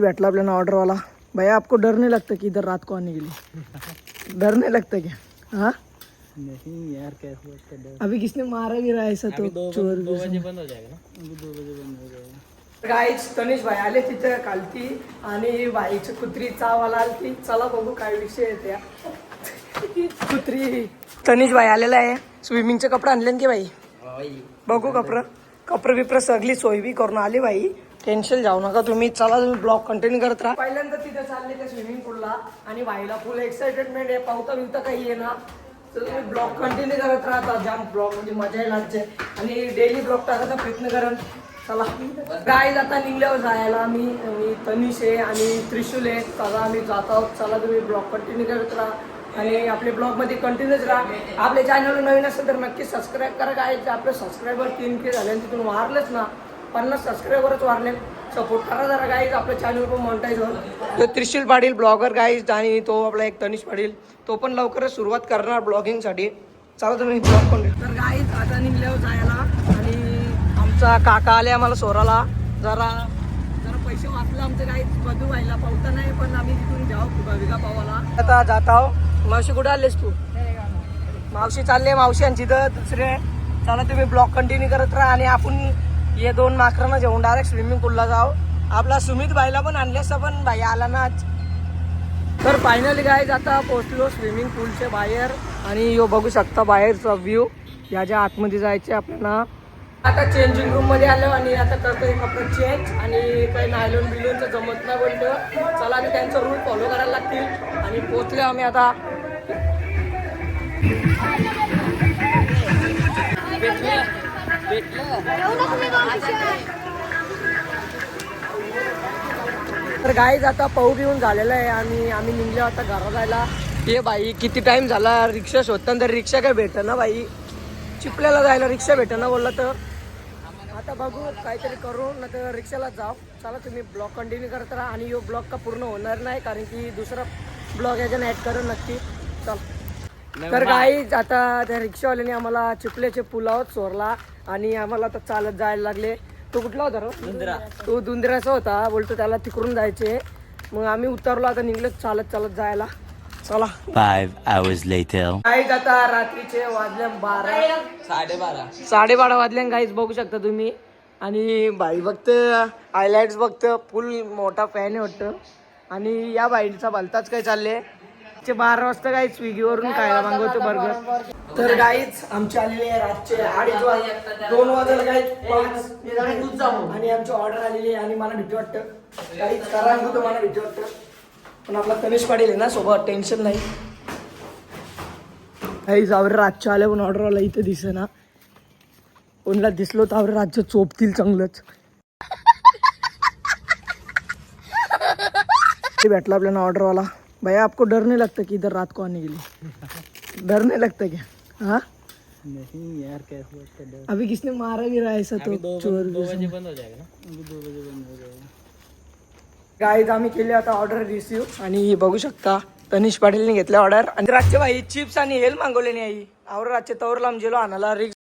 बैठला अपना order वाला भैया आपको डर नहीं लगता कि इधर रात को आने के लिए? डर नहीं लगता क्या? हाँ? नहीं यार कैसे उसका डर? अभी किसने मारा भी रहा ऐसा तो चोर दो बजे बंद हो जाएगा ना? अभी दो बजे बंद हो जाएगा। गाईच तनिष भाई आले तिथे कालती आणि बाईची कुत्री चावाला आलती. चला बघू काय विषय आहे त्या. कुत्री. तनिष भाई आलेला आहे. स्विमिंगचे कपडे आणले की बाई? बघू कपडं. कपडे बिपरं सगळी सोय बी करून आली बाई. टेन्शन जाऊ नका तुम्ही. चला तुम्ही ब्लॉग कंटिन्यू करत राहा. पहिल्यांदा तिथे चालले त्या स्विमिंग पूलला आणि व्हायला फुल एक्साइटेडमेंट आहे. पावता बिवता काही आहे ना तर तुम्ही ब्लॉग कंटिन्यू करत राहता जाम ब्लॉगमध्ये मजा येईल आजचे. आणि डेली ब्लॉग टाकायचा प्रयत्न करा चला. काय जाता निघल्यावर जायला मी मी तनिष आहे आणि त्रिशूल आहे. चला आम्ही जात आहोत. चला तुम्ही ब्लॉग कंटिन्यू करत राहा. आणि आपले ब्लॉगमध्ये कंटिन्यूच राहा. आपल्या चॅनल नवीन असेल तर नक्की सबस्क्राईब करा काय आपले सबस्क्रायबर तीन के झाले आणि तिथून वारलंच ना. पन्नास सबस्क्रायबरच वारले सपोर्ट करा जरा गाईज आपल्या चॅनल पण मॉनिटाईज होईल. तो त्रिशूल पाटील ब्लॉगर गाईज आणि तो आपला एक तनिष पाटील. तो पण लवकरच सुरुवात करणार ब्लॉगिंगसाठी चला तुम्ही ब्लॉग पण तर गाईज आता निघल्यावर जायला. आणि आमचा काका आले आम्हाला सोराला. जरा जरा पैसे वाचले आमचे गाईज बदू व्हायला. पावता नाही पण आम्ही तिथून जाऊ विगा पावाला आता जात आहो. मावशी कुठे आलेस तू? मावशी चालले मावशी आणि तिथं दुसरे चला तुम्ही ब्लॉग कंटिन्यू करत राहा आणि आपण हे दोन माकरांना जेवून डायरेक्ट स्विमिंग पूलला जाऊ आपला सुमित भाईला पण आणलेस पण भाई आला ना तर फायनली गायज आता पोहोचलो स्विमिंग पूलच्या बाहेर आणि यो बघू शकता बाहेरचा व्ह्यू याच्या आतमध्ये जायचे आपल्याला. आता चेंजिंग रूममध्ये आलो आणि आता करतोय कपडे चेंज आणि काही नायलोन बिलूनचं जमत नाही बोललं. चला आम्ही त्यांचा रूल फॉलो करायला लागतील. आणि पोहोचलो आम्ही आता. तर गाईज आता पाऊ घेऊन झालेला आहे आणि आम्ही निघलो आता घरा जायला. ये बाई किती टाइम झाला? रिक्षा शोधताना तर रिक्षा काय भेट ना बाई. चिपल्याला जायला रिक्षा भेट ना बोललं तर. आता बघू काहीतरी करू ना तर रिक्षाला जाऊ. चला तुम्ही ब्लॉग कंटिन्यू करत राहा आणि यो ब्लॉग का पूर्ण होणार नाही कारण की दुसरा ब्लॉग याच्यानं ॲड करू नक्की. चल. तर काही आता त्या रिक्षावाल्याने आम्हाला चिपल्याचे पुलावर चोरला. आणि आम्हाला आता चालत जायला लागले. तो कुठला होता रो? तो दुंदराचा होता. बोलतो त्याला तिकडून जायचे. मग आम्ही उतरलो आता निघलो चालत चालत जायला. चला. Five hours later. काहीच आता रात्रीचे वाजले बारा. साडेबारा. साडेबारा वाजले काहीच बघू शकता तुम्ही. आणि बाई बघत हायलाइट्स बघत. फुल मोठा फॅन आहे वाटतं. आणि या बाईचा भलताच काय चालले ते बारा वाजता काही स्विगीवरून खायला मागवतो बर्गर तर गाईच आमची आलेली आहे रातचे अडीच वाज दोन वाजायला गाईच पाच. आणि आमची ऑर्डर आलेली आहे आणि मला भीती वाटतं. गाईच करा तर मला भीती वाटतं. पण आपला तनिष पाटील आहे ना सोबत टेन्शन नाही. काही जावर रातच्या आल्या पण ऑर्डर आला इथं दिसे ना कोणला दिसलो तर राज्य चोपतील चांगलंच. भेटला आपल्याला ऑर्डर वाला. भैया आपको डर नहीं लगता कि इधर रात को आने के लिए? डर नहीं लगता क्या? हाँ? नहीं यार कैसे अभी किसने मारा भी रहा है ऐसा तो चोर दो बजे बंद हो जाएगा ना? अभी दो बजे बंद हो जाएगा। गाईज आम्ही केली आता ऑर्डर रिसिव्ह आणि बघू शकता तनिष पाटीलने घेतल्या ऑर्डर आणि रातच्या बाई चिप्स आणि हेल मागवले नाही आई. आवर रातचे तवर लांब गेलो आणायला रिक्स